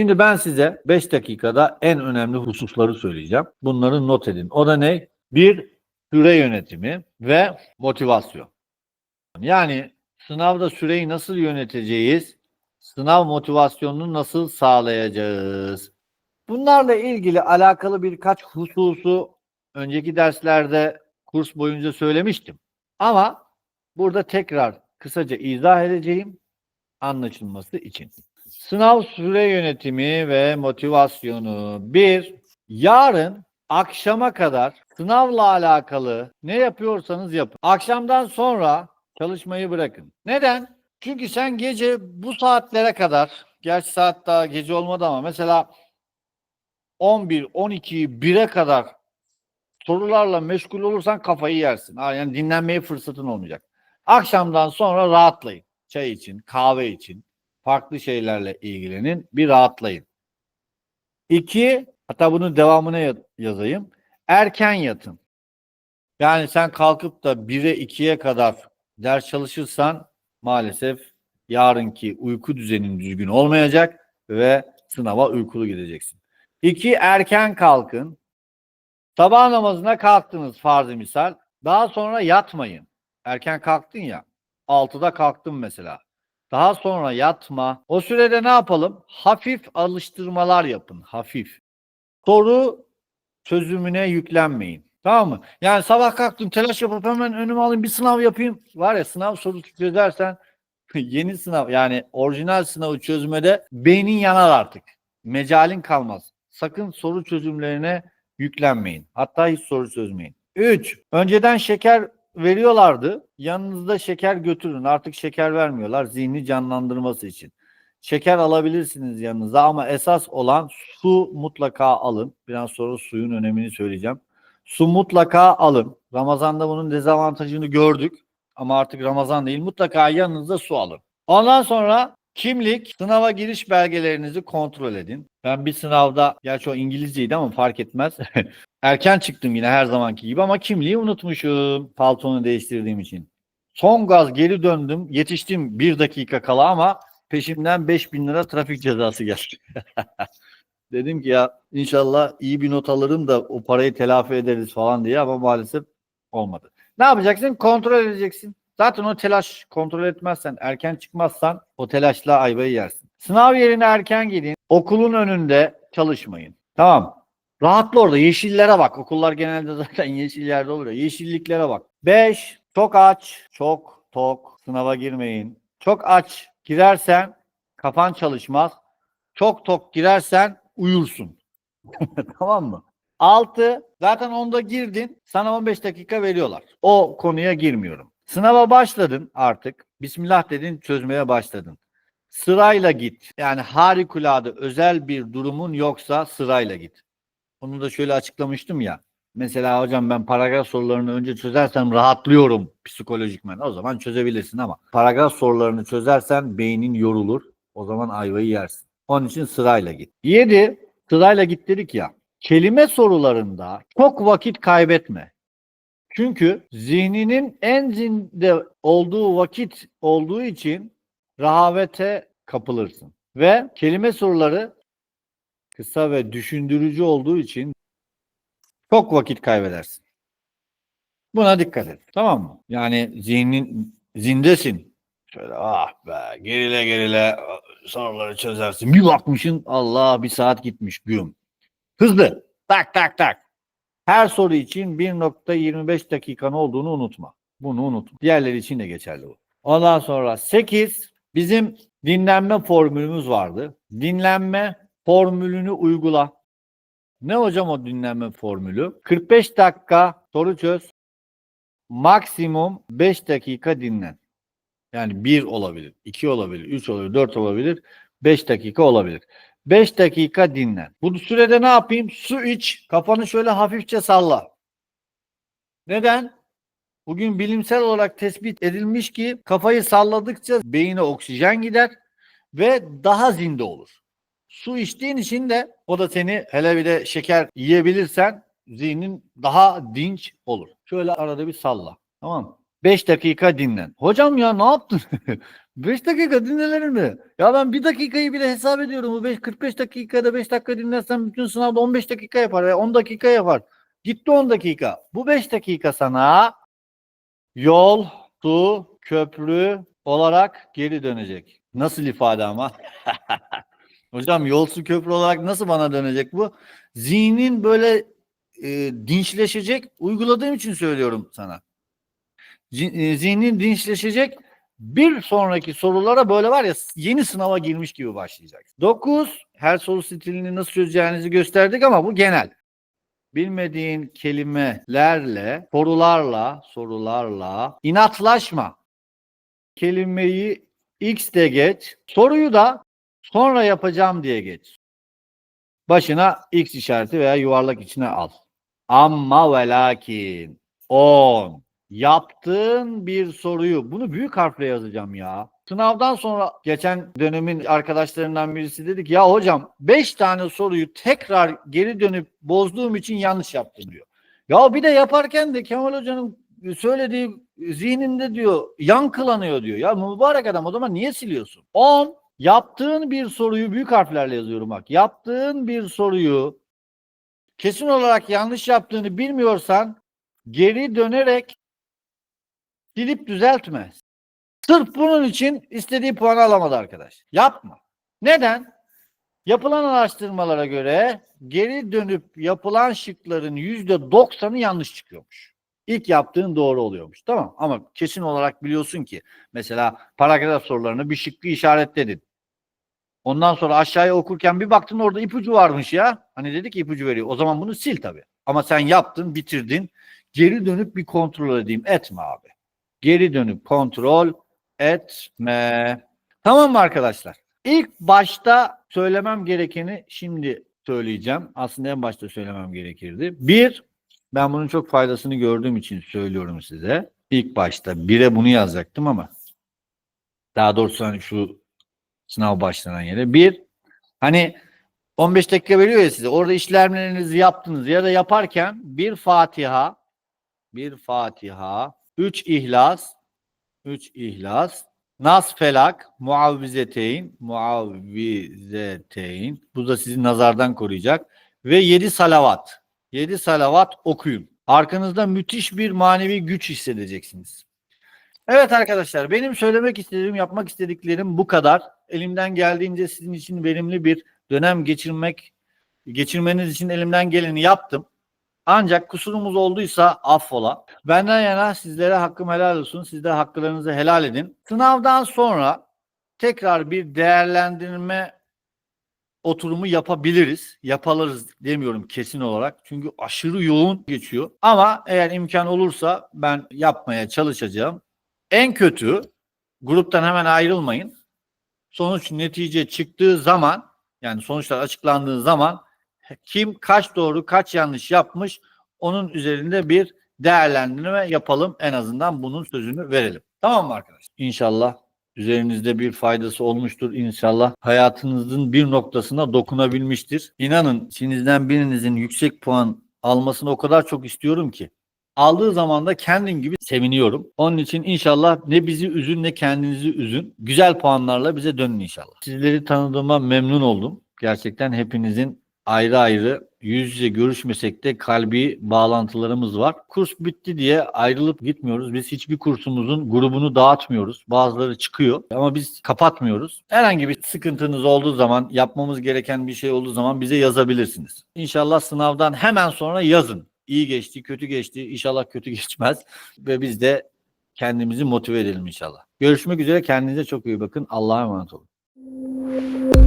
Şimdi ben size 5 dakikada en önemli hususları söyleyeceğim. Bunları not edin. O da ne? Bir, süre yönetimi ve motivasyon. Yani sınavda süreyi nasıl yöneteceğiz? Sınav motivasyonunu nasıl sağlayacağız? Bunlarla ilgili alakalı birkaç hususu önceki derslerde kurs boyunca söylemiştim. Ama burada tekrar kısaca izah edeceğim anlaşılması için. Sınav süre yönetimi ve motivasyonu. Bir, yarın akşama kadar sınavla alakalı ne yapıyorsanız yapın. Akşamdan sonra çalışmayı bırakın. Neden? Çünkü sen gece bu saatlere kadar, gerçi saat daha gece olmadı ama mesela 11, 12, 1'e kadar sorularla meşgul olursan kafayı yersin. Yani dinlenmeye fırsatın olmayacak. Akşamdan sonra rahatlayın. Çay için, kahve için, farklı şeylerle ilgilenin. Bir rahatlayın. İki, hatta bunun devamına ya- yazayım. Erken yatın. Yani sen kalkıp da 1'e 2'ye kadar ders çalışırsan maalesef yarınki uyku düzenin düzgün olmayacak ve sınava uykulu gideceksin. İki, erken kalkın. Sabah namazına kalktınız farzı misal. Daha sonra yatmayın. Erken kalktın ya. 6'da kalktın mesela. Daha sonra yatma. O sürede ne yapalım? Hafif alıştırmalar yapın. Hafif. Soru çözümüne yüklenmeyin. Tamam mı? Yani sabah kalktım telaş yapıp hemen önüme alayım bir sınav yapayım. Var ya sınav sorusu çözersen yeni sınav yani orijinal sınavı çözmede beynin yanar artık. Mecalin kalmaz. Sakın soru çözümlerine yüklenmeyin. Hatta hiç soru çözmeyin. 3. Önceden şeker veriyorlardı. Yanınızda şeker götürün. Artık şeker vermiyorlar zihni canlandırması için. Şeker alabilirsiniz yanınıza ama esas olan su mutlaka alın. Biraz sonra suyun önemini söyleyeceğim. Su mutlaka alın. Ramazan'da bunun dezavantajını gördük. Ama artık Ramazan değil. Mutlaka yanınızda su alın. Ondan sonra kimlik, sınava giriş belgelerinizi kontrol edin. Ben bir sınavda, gerçi o İngilizceydi ama fark etmez. Erken çıktım yine her zamanki gibi ama kimliği unutmuşum paltonu değiştirdiğim için. Son gaz geri döndüm. Yetiştim bir dakika kala ama peşimden 5000 lira trafik cezası geldi. Dedim ki ya inşallah iyi bir not alırım da o parayı telafi ederiz falan diye ama maalesef olmadı. Ne yapacaksın? Kontrol edeceksin. Zaten o telaş kontrol etmezsen, erken çıkmazsan o telaşla ayvayı yersin. Sınav yerine erken gidin. Okulun önünde çalışmayın. Tamam. Rahatla orada. Yeşillere bak. Okullar genelde zaten yeşil yerde oluyor. Yeşilliklere bak. 5. Çok aç. Çok tok. Sınava girmeyin. Çok aç girersen kafan çalışmaz. Çok tok girersen uyursun. tamam mı? 6. Zaten onda girdin. Sana 15 dakika veriyorlar. O konuya girmiyorum. Sınava başladın artık. Bismillah dedin çözmeye başladın. Sırayla git. Yani harikulade özel bir durumun yoksa sırayla git. Bunu da şöyle açıklamıştım ya. Mesela hocam ben paragraf sorularını önce çözersem rahatlıyorum psikolojikmen. O zaman çözebilirsin ama paragraf sorularını çözersen beynin yorulur. O zaman ayvayı yersin. Onun için sırayla git. 7. Sırayla git dedik ya. Kelime sorularında çok vakit kaybetme. Çünkü zihninin en zinde olduğu vakit olduğu için rahavete kapılırsın. Ve kelime soruları kısa ve düşündürücü olduğu için çok vakit kaybedersin. Buna dikkat et. Tamam mı? Yani zihnin zindesin. Şöyle ah be gerile gerile soruları çözersin. Bir bakmışsın Allah bir saat gitmiş güm. Hızlı. Tak tak tak. Her soru için 1.25 dakikan olduğunu unutma. Bunu unutma. Diğerleri için de geçerli bu. Ondan sonra 8 bizim dinlenme formülümüz vardı. Dinlenme formülünü uygula. Ne hocam o dinlenme formülü? 45 dakika soru çöz. Maksimum 5 dakika dinlen. Yani 1 olabilir, 2 olabilir, 3 olabilir, 4 olabilir, 5 dakika olabilir. 5 dakika dinlen. Bu sürede ne yapayım? Su iç, kafanı şöyle hafifçe salla. Neden? Bugün bilimsel olarak tespit edilmiş ki kafayı salladıkça beyine oksijen gider ve daha zinde olur. Su içtiğin için de o da seni hele bir de şeker yiyebilirsen zihnin daha dinç olur. Şöyle arada bir salla. Tamam mı? 5 dakika dinlen. Hocam ya ne yaptın? 5 dakika dinlenir mi? Ya ben bir dakikayı bile hesap ediyorum. Bu 5, 45 dakikada 5 dakika dinlersen bütün sınavda 15 dakika yapar ve 10 dakika yapar. Gitti 10 dakika. Bu 5 dakika sana yol, su, köprü olarak geri dönecek. Nasıl ifade ama? Hocam yol, su, köprü olarak nasıl bana dönecek bu? Zihnin böyle e, dinçleşecek. Uyguladığım için söylüyorum sana. E, Zihnin dinçleşecek. Bir sonraki sorulara böyle var ya yeni sınava girmiş gibi başlayacak. 9. Her soru stilini nasıl çözeceğinizi gösterdik ama bu genel. Bilmediğin kelimelerle, sorularla, sorularla inatlaşma. Kelimeyi X de geç. Soruyu da sonra yapacağım diye geç. Başına X işareti veya yuvarlak içine al. Amma ve lakin 10. Yaptığın bir soruyu, bunu büyük harfle yazacağım ya. Sınavdan sonra geçen dönemin arkadaşlarından birisi dedi ki ya hocam 5 tane soruyu tekrar geri dönüp bozduğum için yanlış yaptım diyor. Ya bir de yaparken de Kemal Hoca'nın söylediği zihninde diyor yankılanıyor diyor. Ya mübarek adam o zaman niye siliyorsun? 10. Yaptığın bir soruyu büyük harflerle yazıyorum bak. Yaptığın bir soruyu kesin olarak yanlış yaptığını bilmiyorsan geri dönerek silip düzeltme. Sırf bunun için istediği puanı alamadı arkadaş. Yapma. Neden? Yapılan araştırmalara göre geri dönüp yapılan şıkların yüzde doksanı yanlış çıkıyormuş. İlk yaptığın doğru oluyormuş. Tamam ama kesin olarak biliyorsun ki mesela paragraf sorularını bir şıkkı işaretledin. Ondan sonra aşağıya okurken bir baktın orada ipucu varmış ya. Hani dedi ki ipucu veriyor. O zaman bunu sil tabii. Ama sen yaptın, bitirdin. Geri dönüp bir kontrol edeyim. Etme abi. Geri dönüp kontrol etme. Tamam mı arkadaşlar? İlk başta söylemem gerekeni şimdi söyleyeceğim. Aslında en başta söylemem gerekirdi. Bir, ben bunun çok faydasını gördüğüm için söylüyorum size. İlk başta bire bunu yazacaktım ama daha doğrusu hani şu sınav başlanan yere. Bir, hani 15 dakika veriyor ya size. Orada işlemlerinizi yaptınız ya da yaparken bir Fatiha, bir Fatiha, üç İhlas, üç İhlas, Nas Felak, Muavvizeteyn, Muavvizeteyn. Bu da sizi nazardan koruyacak. Ve yedi salavat. Yedi salavat okuyun. Arkanızda müthiş bir manevi güç hissedeceksiniz. Evet arkadaşlar benim söylemek istediğim, yapmak istediklerim bu kadar. Elimden geldiğince sizin için verimli bir dönem geçirmek, geçirmeniz için elimden geleni yaptım. Ancak kusurumuz olduysa affola. Benden yana sizlere hakkım helal olsun. Siz de haklarınızı helal edin. Sınavdan sonra tekrar bir değerlendirme oturumu yapabiliriz. Yapalırız demiyorum kesin olarak. Çünkü aşırı yoğun geçiyor. Ama eğer imkan olursa ben yapmaya çalışacağım. En kötü gruptan hemen ayrılmayın. Sonuç netice çıktığı zaman yani sonuçlar açıklandığı zaman kim kaç doğru kaç yanlış yapmış onun üzerinde bir değerlendirme yapalım. En azından bunun sözünü verelim. Tamam mı arkadaşlar? İnşallah üzerinizde bir faydası olmuştur. İnşallah hayatınızın bir noktasına dokunabilmiştir. İnanın içinizden birinizin yüksek puan almasını o kadar çok istiyorum ki. Aldığı zaman da kendim gibi seviniyorum. Onun için inşallah ne bizi üzün ne kendinizi üzün. Güzel puanlarla bize dönün inşallah. Sizleri tanıdığıma memnun oldum. Gerçekten hepinizin ayrı ayrı yüz yüze görüşmesek de kalbi bağlantılarımız var. Kurs bitti diye ayrılıp gitmiyoruz. Biz hiçbir kursumuzun grubunu dağıtmıyoruz. Bazıları çıkıyor ama biz kapatmıyoruz. Herhangi bir sıkıntınız olduğu zaman, yapmamız gereken bir şey olduğu zaman bize yazabilirsiniz. İnşallah sınavdan hemen sonra yazın. İyi geçti, kötü geçti. İnşallah kötü geçmez ve biz de kendimizi motive edelim inşallah. Görüşmek üzere. Kendinize çok iyi bakın. Allah'a emanet olun.